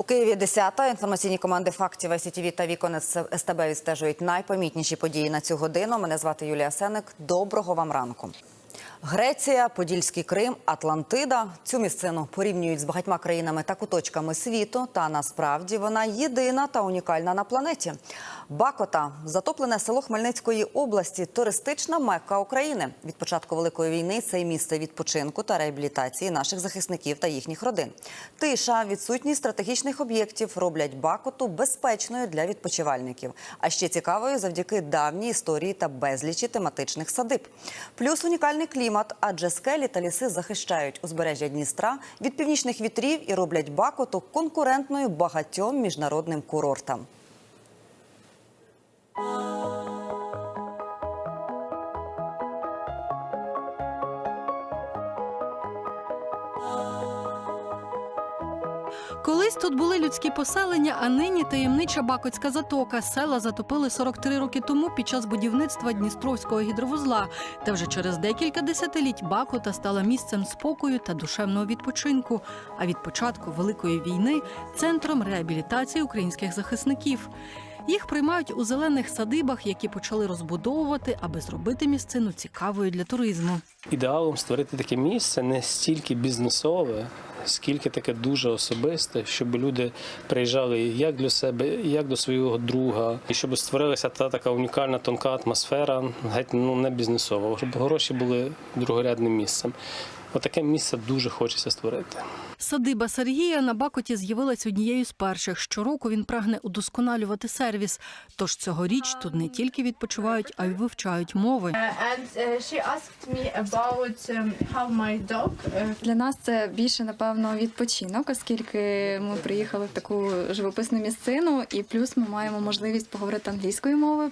У Києві 10-та. Інформаційні команди фактів СІТВ та Вікон СТБ відстежують найпомітніші події на цю годину. Мене звати Юлія Сеник. Доброго вам ранку. Греція, Подільський Крим, Атлантида. Цю місцину порівнюють з багатьма країнами та куточками світу. Та насправді вона єдина та унікальна на планеті. Бакота затоплене село Хмельницької області, туристична мекка України. Від початку великої війни це місце відпочинку та реабілітації наших захисників та їхніх родин. Тиша, відсутність стратегічних об'єктів роблять Бакоту безпечною для відпочивальників. А ще цікавою завдяки давній історії та безлічі тематичних садиб. Плюс унікальний клімат, адже скелі та ліси захищають узбережжя Дністра від північних вітрів і роблять Бакоту конкурентною багатьом міжнародним курортам. Колись тут були людські поселення, а нині таємнича Бакотська затока. Села затопили 43 роки тому під час будівництва Дністровського гідровузла. Та вже через декілька десятиліть Бакота стала місцем спокою та душевного відпочинку. А від початку Великої війни центром реабілітації українських захисників. Їх приймають у зелених садибах, які почали розбудовувати, аби зробити місцину цікавою для туризму. Ідеалом створити таке місце не стільки бізнесове, скільки таке дуже особисте, щоб люди приїжджали як для себе, як до свого друга, і щоб створилася та така унікальна тонка атмосфера, геть ну не бізнесова, щоб гроші були другорядним місцем. Отаке місце дуже хочеться створити. Садиба Сергія на Бакоті з'явилась однією з перших. Щороку він прагне удосконалювати сервіс. Тож цьогоріч тут не тільки відпочивають, а й вивчають мови. Uh, uh, um. Uh, Для нас це більше напевно відпочинок, оскільки ми приїхали в таку живописну місцину, і плюс ми маємо можливість поговорити англійською мовою.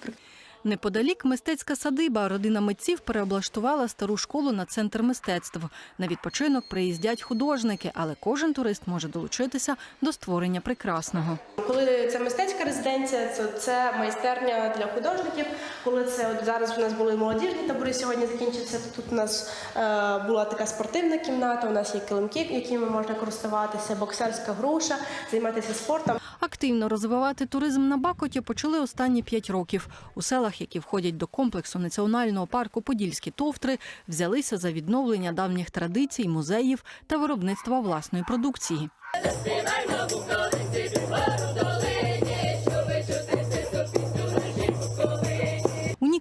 Неподалік мистецька садиба. Родина митців переоблаштувала стару школу на центр мистецтв. На відпочинок приїздять художники, але кожен турист може долучитися до створення прекрасного. Коли це мистецька резиденція, то це майстерня для художників. Коли це от зараз у нас були молодіжні табори, сьогодні закінчився. Тут у нас е, була така спортивна кімната. У нас є килимки, якими можна користуватися, боксерська груша, займатися спортом. Активно розвивати туризм на Бакоті почали останні п'ять років. У селах, які входять до комплексу національного парку Подільські товтри, взялися за відновлення давніх традицій, музеїв та виробництва власної продукції.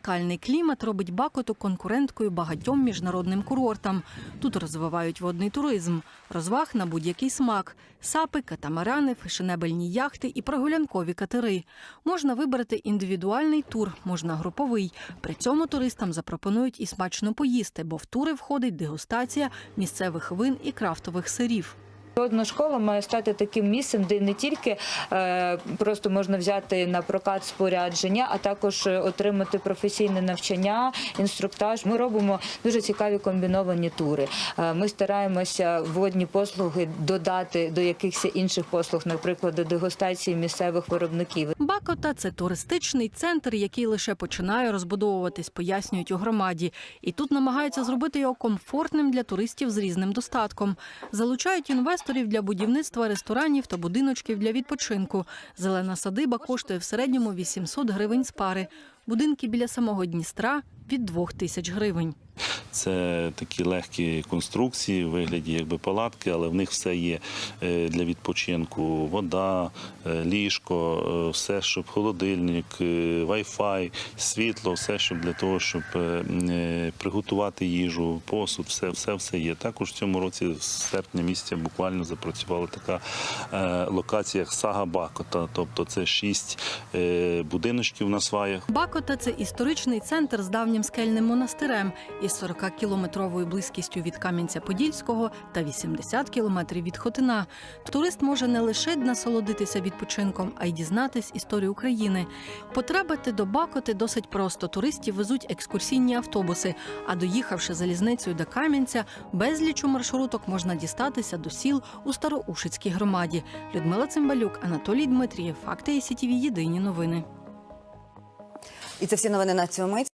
Унікальний клімат робить Бакоту конкуренткою багатьом міжнародним курортам. Тут розвивають водний туризм, розваг на будь-який смак, сапи, катамарани, фешенебельні яхти і прогулянкові катери. Можна вибрати індивідуальний тур, можна груповий. При цьому туристам запропонують і смачно поїсти, бо в тури входить дегустація місцевих вин і крафтових сирів. Одна школа має стати таким місцем, де не тільки е, просто можна взяти на прокат спорядження, а також е, отримати професійне навчання, інструктаж. Ми робимо дуже цікаві комбіновані тури. Е, ми стараємося водні послуги додати до якихось інших послуг, наприклад, до дегустації місцевих виробників. Бакота це туристичний центр, який лише починає розбудовуватись, пояснюють у громаді. І тут намагаються зробити його комфортним для туристів з різним достатком. Залучають інвесторів для будівництва ресторанів та будиночків для відпочинку. Зелена садиба коштує в середньому 800 гривень з пари. Будинки біля самого Дністра від 2 тисяч гривень. Це такі легкі конструкції в вигляді якби палатки, але в них все є е, для відпочинку: вода, е, ліжко, е, все, щоб холодильник, Wi-Fi, світло, все, щоб для того, щоб приготувати їжу, посуд, все, все, все є. Також в цьому році з серпня місяця буквально запрацювала така локація, як Сага Бакота. Тобто це шість будиночків на сваях. Бакота це історичний центр з давнім скельним монастирем із 40-кілометровою близькістю від Кам'янця-Подільського та 80 кілометрів від Хотина. Турист може не лише насолодитися відпочинком, а й дізнатись історію України. Потрапити до Бакоти досить просто. Туристів везуть екскурсійні автобуси. А доїхавши залізницею до Кам'янця, безлічу маршруток можна дістатися до сіл у Староушицькій громаді. Людмила Цимбалюк, Анатолій Дмитрієв. Факти СІТВ. Єдині новини. І це всі новини на мить.